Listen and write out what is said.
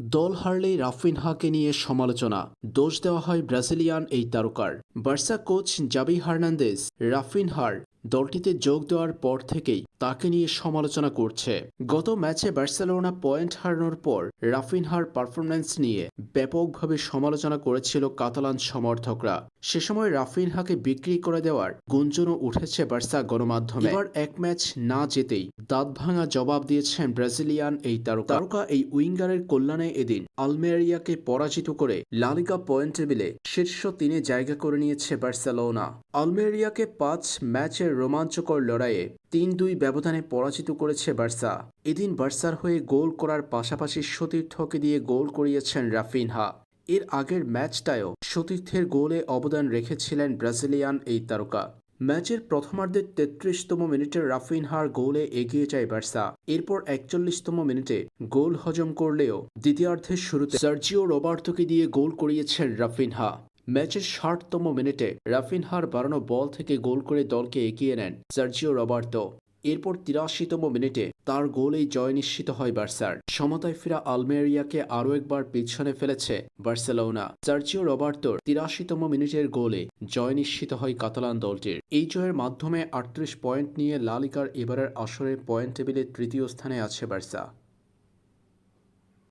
দল হারলেই রাফিনহাকে নিয়ে সমালোচনা। দোষ দেওয়া হয় ব্রাজিলিয়ান এই তারকার। বার্সা কোচ জাবি হার্নান্দেজ রাফিনহার দলটিতে যোগ দেওয়ার পর থেকেই তাকে নিয়ে সমালোচনা করছে। গত ম্যাচে বার্সেলোনা পয়েন্ট হারানোর পর রাফিনহার পারফরম্যান্স নিয়ে ব্যাপকভাবে সমালোচনা করেছিল কাতালান সমর্থকরা। সে সময় রাফিনহাকে বিক্রি করে দেওয়ার গুঞ্জনও উঠেছে বার্সা গণমাধ্যমে। এবার এক ম্যাচ না যেতেই দাঁত ভাঙা জবাব দিয়েছেন ব্রাজিলিয়ান এই তারকা। তারকা এই উইঙ্গারের কল্যাণে এদিন আলমেরিয়াকে পরাজিত করে লালিকা পয়েন্ট টেবিলে শীর্ষ তিনে জায়গা করে নিয়েছে বার্সেলোনা। আলমেরিয়াকে পাঁচ ম্যাচের রোমাঞ্চকর লড়াইয়ে তিন দুই ব্যবধানে পরাজিত করেছে বার্সা। এদিন বার্সার হয়ে গোল করার পাশাপাশি সতীর্থকে দিয়ে গোল করিয়েছেন রাফিনহা। এর আগের ম্যাচটায়ও সতীর্থের গোলে অবদান রেখেছিলেন ব্রাজিলিয়ান এই তারকা। ম্যাচের প্রথমার্ধের তেত্রিশতম মিনিটে রাফিনহার গোলে এগিয়ে যায় বার্সা। এরপর একচল্লিশতম মিনিটে গোল হজম করলেও দ্বিতীয়ার্ধের শুরুতে সার্জিও রবার্তোকে দিয়ে গোল করিয়েছেন রাফিনহা। ম্যাচের ষাটতম মিনিটে রাফিনহার বাড়ানো বল থেকে গোল করে দলকে এগিয়ে নেন সার্জিও রবার্তো। এরপর তিরাশিতম মিনিটে তার গোলেই জয় নিশ্চিত হয় বার্সার। সমতায় ফেরা আলমেরিয়াকে আরও একবার পিছনে ফেলেছে বার্সেলোনা। সার্জিও রবার্তোর তিরাশিতম মিনিটের গোলে জয় নিশ্চিত হয় কাতালান দলটির। এই জয়ের মাধ্যমে আটত্রিশ পয়েন্ট নিয়ে লালিকার এবারের আসরের পয়েন্ট টেবিলে তৃতীয় স্থানে আছে বার্সা।